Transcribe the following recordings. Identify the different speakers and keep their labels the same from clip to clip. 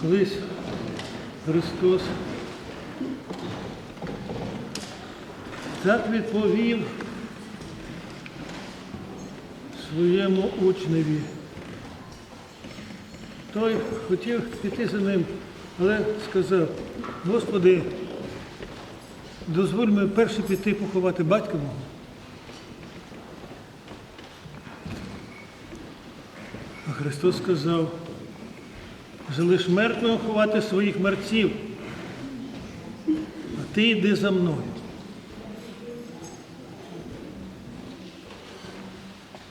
Speaker 1: Колись Христос так відповів своєму учневі. Той хотів піти за ним, але сказав, Господи, дозволь мені перше піти поховати батька мого. А Христос сказав, залиш мертвого ховати своїх мерців, а ти йди за мною.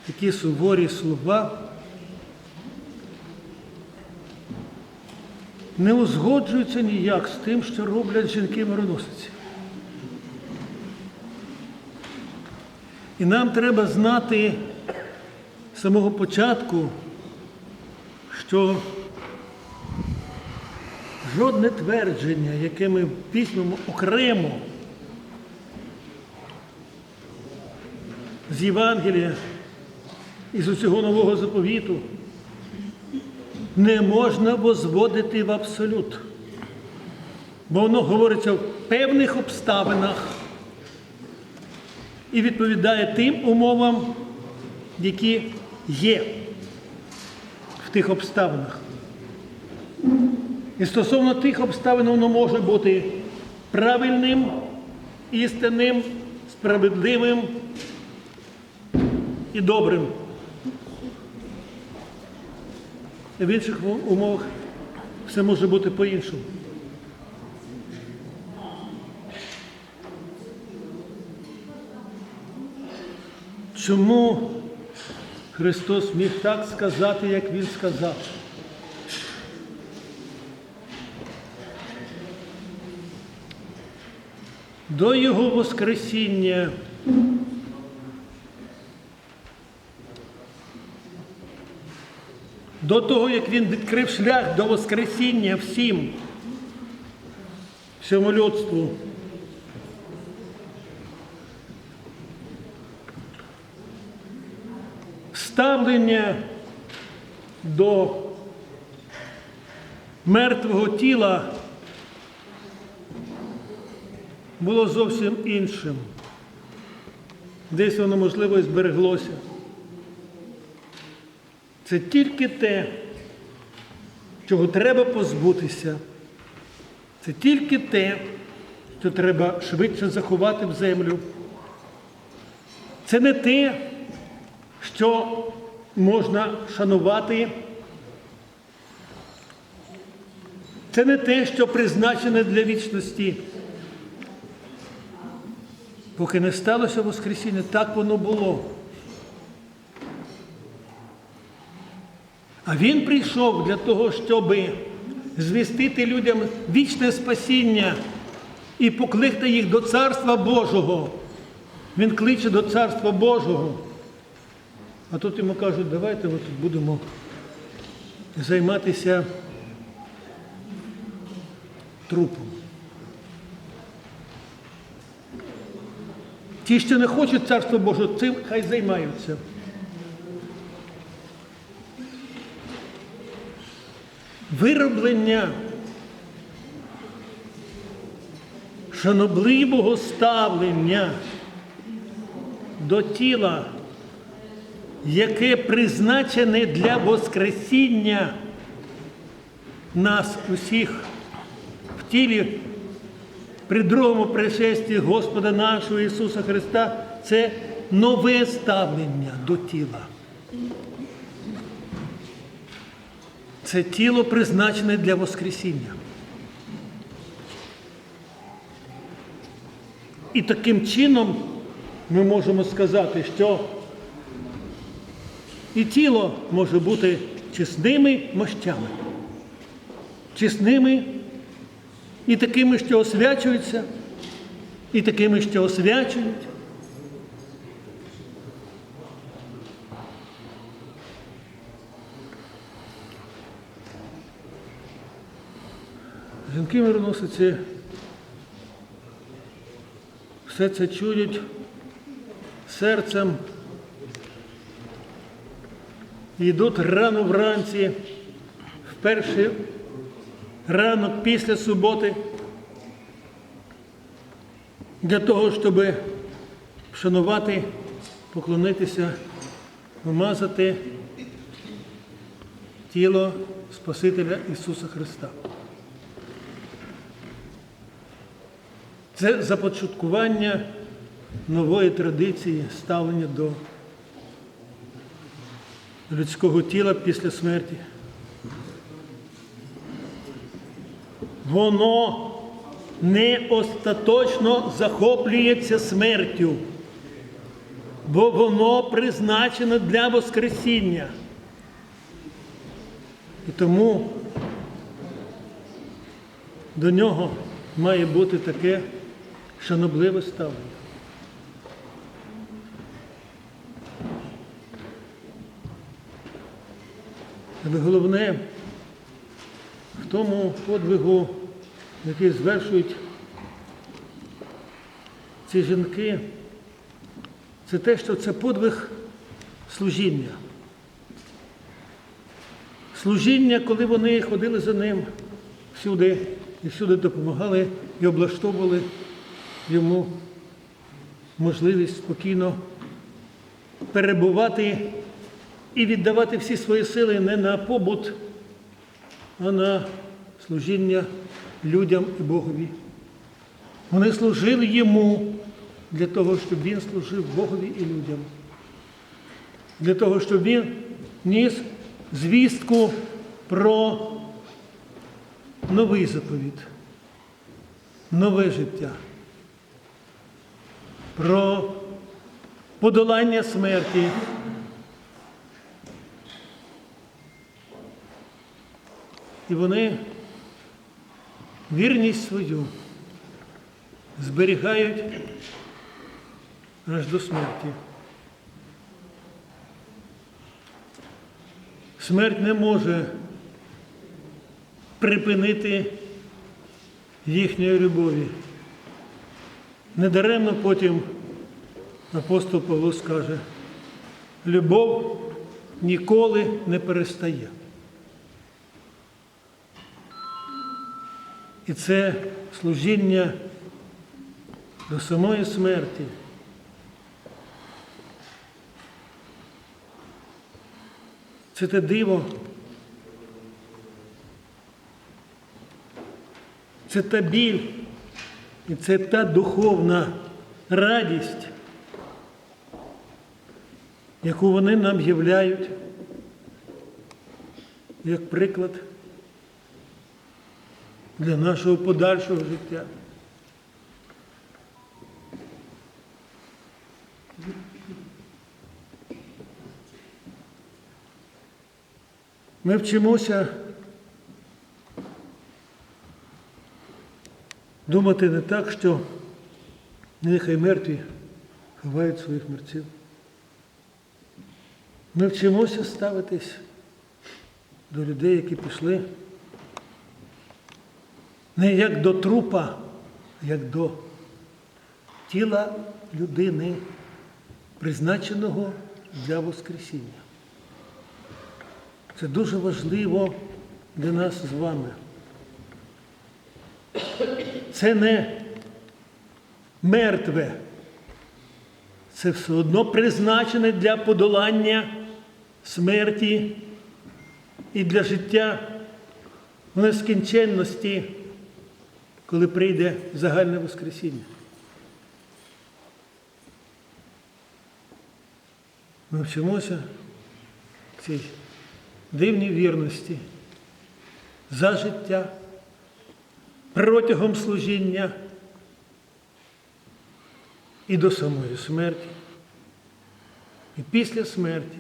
Speaker 1: Такі суворі слова не узгоджуються ніяк з тим, що роблять жінки-мироносиці. І нам треба знати з самого початку, що жодне твердження, яке ми візьмемо окремо з Євангелія і з усього нового заповіту, не можна возводити в абсолют. Бо воно говориться в певних обставинах і відповідає тим умовам, які є в тих обставинах. І стосовно тих обставин воно може бути правильним, істинним, справедливим і добрим. В інших умовах все може бути по-іншому. Чому Христос міг так сказати, як Він сказав? До Його Воскресіння до того, як Він відкрив шлях до Воскресіння всім, всьому людству. Ставлення до мертвого тіла було зовсім іншим. Десь воно, можливо, і збереглося. Це тільки те, чого треба позбутися. Це тільки те, що треба швидше заховати в землю. Це не те, що можна шанувати. Це не те, що призначене для вічності. Поки не сталося Воскресіння, так воно було. А він прийшов для того, щоб звістити людям вічне спасіння і покликати їх до Царства Божого. Він кличе до Царства Божого. А тут йому кажуть, давайте ми тут будемо займатися трупом. Ті, що не хочуть Царства Божого, цим хай займаються. Вироблення шанобливого ставлення до тіла, яке призначене для Воскресіння нас усіх в тілі при другому пришесті Господа нашого Ісуса Христа, це нове ставлення до тіла. Це тіло призначене для Воскресіння. І таким чином ми можемо сказати, що і тіло може бути чесними мощами, чесними і такими, що освячуються, і такими, що освячують. Жінки мироносиці все це чують серцем, йдуть рано вранці в перші ранок після суботи для того, щоб вшанувати, поклонитися, помазати тіло Спасителя Ісуса Христа. Це започаткування нової традиції ставлення до людського тіла після смерті. Воно не остаточно захоплюється смертю, бо воно призначено для Воскресіння. І тому до нього має бути таке шанобливе ставлення. Але головне тому подвигу, який звершують ці жінки, це те, що це подвиг служіння. Служіння, коли вони ходили за ним всюди і всюди допомагали і облаштовували йому можливість спокійно перебувати і віддавати всі свої сили не на побут, а на служіння людям і Богові. Вони служили йому для того, щоб він служив Богові і людям. Для того, щоб він ніс звістку про новий заповіт, нове життя, про подолання смерті. І вони вірність свою зберігають аж до смерті. Смерть не може припинити їхньої любові. Недаремно потім апостол Павло скаже, любов ніколи не перестає. І це служіння до самої смерті. Це те диво. Це та біль і це та духовна радість, яку вони нам являють як приклад для нашого подальшого життя. Ми вчимося думати не так, що нехай мертві ховають своїх мерців. Ми вчимося ставитись до людей, які пішли не як до трупа, а як до тіла людини, призначеного для Воскресіння. Це дуже важливо для нас з вами. Це не мертве, це все одно призначене для подолання смерті і для життя в нескінченності, коли прийде загальне Воскресіння. Ми вчимося цій дивній вірності за життя протягом служіння і до самої смерті, і після смерті.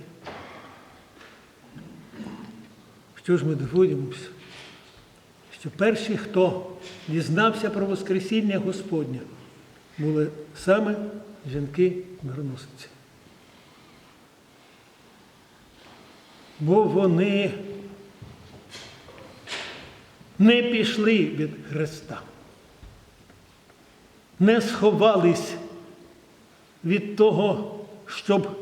Speaker 1: Що ж ми дивуємося? Що перші, хто дізнався про Воскресіння Господня, були саме жінки-мироносиці. Бо вони не пішли від Христа, не сховались від того, щоб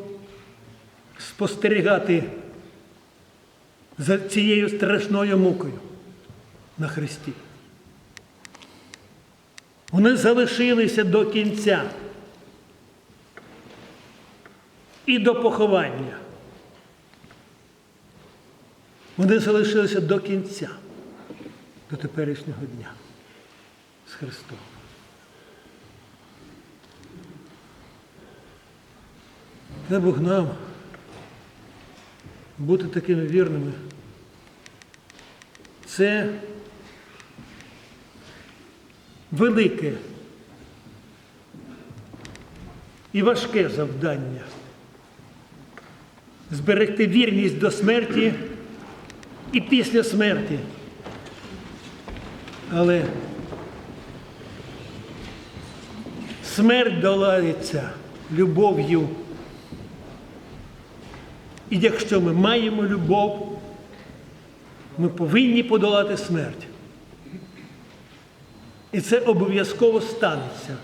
Speaker 1: спостерігати за цією страшною мукою. На Христі. Вони залишилися до кінця і до поховання. Вони залишилися до кінця, до теперішнього дня з Христом. Дай Бог нам бути такими вірними. Це велике і важке завдання. Зберегти вірність до смерті і після смерті. Але смерть долається любов'ю. І якщо ми маємо любов, ми повинні подолати смерть. І це обов'язково станеться.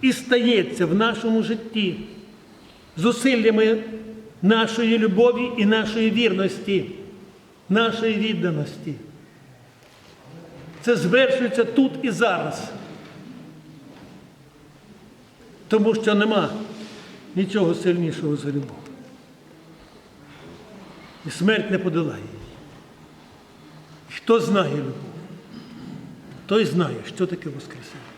Speaker 1: І стається в нашому житті зусиллями нашої любові і нашої вірності, нашої відданості. Це звершується тут і зараз. Тому що нема нічого сильнішого за любов. І смерть не подолає її. Хто знає любов, той знає, що таке Воскресіння.